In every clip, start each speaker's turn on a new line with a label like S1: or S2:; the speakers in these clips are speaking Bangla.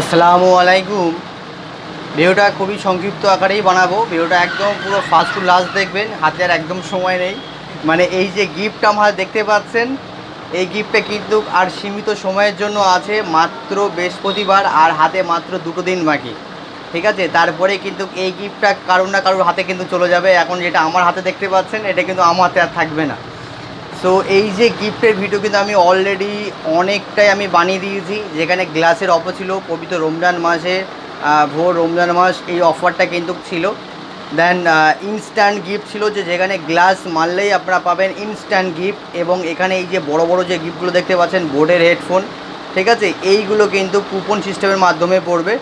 S1: আসসালামু আলাইকুম। ভিডিওটা খুবই সংক্ষিপ্ত আকারেই বানাবো। ভিডিওটা একদম পুরো ফার্স্ট টু লাস্ট দেখবেন, হাতে আর একদম সময় নেই। মানে এই যে গিফট আমার দেখতে পাচ্ছেন, এই গিফটটা কিন্তু আর সীমিত সময়ের জন্য আছে মাত্র বৃহস্পতিবার আর হাতে মাত্র দুটো দিন বাকি। ঠিক আছে? তারপরে কিন্তু এই গিফটটা কারোর না কারোর হাতে কিন্তু চলে যাবে। এখন যেটা আমার হাতে দেখতে পাচ্ছেন, এটা কিন্তু আমার হাতে আর থাকবে না। সো এই যে গিফটের ভিডিও কিন্তু আমি অলরেডি অনেকটাই আমি বানিয়ে দিয়েছি। যেখানে গ্লাসের অফার ছিল, পবিত্র রমজান মাসে ভোর রমজান মাস, এই অফারটা কিন্তু ছিল। দেন ইনস্ট্যান্ট গিফট ছিল যে যেখানে গ্লাস মারলেই আপনারা পাবেন ইনস্ট্যান্ট গিফট এবং এখানে এই যে বড় বড় যে গিফটগুলো দেখতে পাচ্ছেন, বোর্ডের হেডফোন ঠিক আছে? এইগুলো কিন্তু কুপন সিস্টেমের মাধ্যমে পড়বে।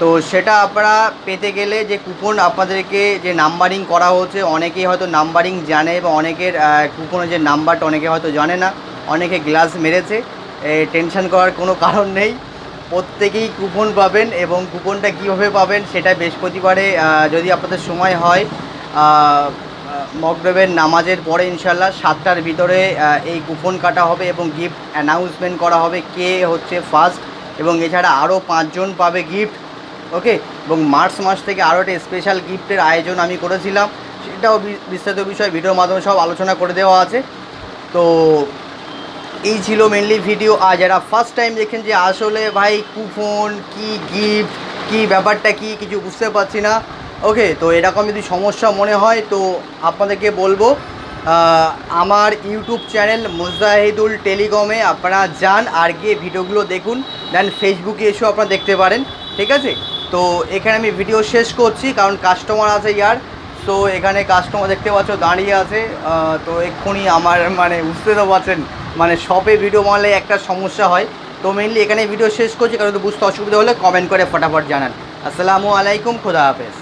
S1: তো সেটা আপনারা পেতে গেলে যে কুপন আপনাদেরকে যে নাম্বারিং করা হচ্ছে, অনেকেই হয়তো নাম্বারিং জানে বা অনেকের কুপনের যে নাম্বারটা অনেকে হয়তো জানে না, অনেকে গ্লাস মেরেছে টেনশন করার কোনো কারণ নেই। প্রত্যেকেই কুপন পাবেন এবং কুপনটা কীভাবে পাবেন সেটা বৃহস্পতিবারে যদি আপনাদের সময় হয় মকরবের নামাজের পরে ইনশাল্লাহ সাতটার ভিতরে এই কুপন কাটা হবে এবং গিফট অ্যানাউন্সমেন্ট করা হবে কে হচ্ছে ফার্স্ট এবং এছাড়া আরও পাঁচজন পাবে গিফট ওকে এবং মার্চ মাস থেকে আরও একটা স্পেশাল গিফটের আয়োজন আমি করেছিলাম। সেটাও বিস্তারিত বিষয় ভিডিওর মাধ্যমে সব আলোচনা করে দেওয়া আছে। তো এই ছিল মেনলি ভিডিও আর যারা ফার্স্ট টাইম দেখেন যে আসলে ভাই কুপন কি গিফট কি ব্যাপারটা কি, কিছু বুঝতে পারছি না। ওকে তো এরকম যদি সমস্যা মনে হয়, তো আপনাদেরকে বলব আমার ইউটিউব চ্যানেল মুজাহিদুল টেলিকমে আপনারা যান আর গিয়ে ভিডিওগুলো দেখুন। দেন ফেসবুকে এসেও আপনারা দেখতে পারেন। ঠিক আছে? তো এখানে আমি ভিডিও শেষ করছি, কারণ কাস্টমার আছে ইয়ার। তো এখানে কাস্টমার দেখতে পাচ্ছ, দাঁড়িয়ে আছে। তো এক্ষুনি আমার মানে বুঝতে তো পারছেন মানে শপে ভিডিও বানালে একটা সমস্যা হয়। তো মেনলি এখানে ভিডিও শেষ করছি, কারণ তো বুঝতে অসুবিধা হলে কমেন্ট করে ফটাফট জানান। আসসালামু আলাইকুম, খোদা হাফেজ।